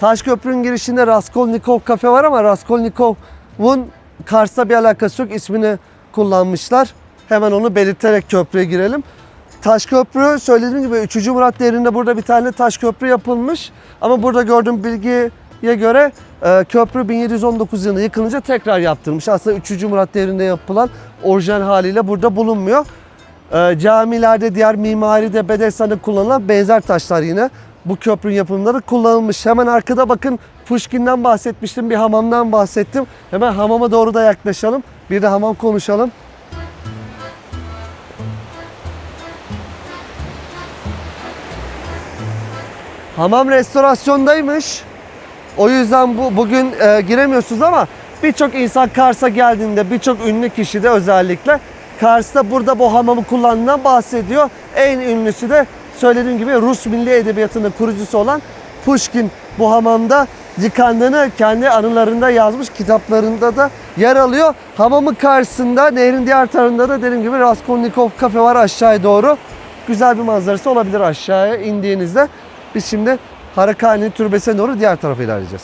Taşköprü'nün girişinde Raskolnikov kafe var ama Raskolnikov'un Kars'ta bir alakası yok. İsmini kullanmışlar. Hemen onu belirterek köprüye girelim. Taşköprü söylediğim gibi 3. Murat devrinde burada bir tane taş köprü yapılmış. Ama burada gördüğüm bilgiye göre e, köprü 1719 yılında yıkılınca tekrar yaptırılmış. Aslında 3. Murat devrinde yapılan orijinal haliyle burada bulunmuyor. E, camilerde diğer mimaride Bedestan'da kullanılan benzer taşlar yine bu köprünün yapımında da kullanılmış. Hemen arkada bakın Pushkin'den bahsetmiştim, bir hamamdan bahsettim. Hemen hamama doğru da yaklaşalım. Bir de hamam konuşalım. Hamam restorasyondaymış. O yüzden bu bugün e, giremiyorsunuz ama birçok insan Kars'a geldiğinde birçok ünlü kişi de özellikle Kars'ta burada bu hamamı kullandığından bahsediyor. En ünlüsü de söylediğim gibi Rus Milli Edebiyatı'nın kurucusu olan Pushkin bu hamamda yıkandığını kendi anılarında yazmış kitaplarında da yer alıyor. Hamamın karşısında nehrin diğer tarafında da dediğim gibi Raskolnikov kafe var aşağıya doğru. Güzel bir manzarası olabilir aşağıya indiğinizde. Biz şimdi Harakani Türbesi'ne doğru diğer tarafa ilerleyeceğiz.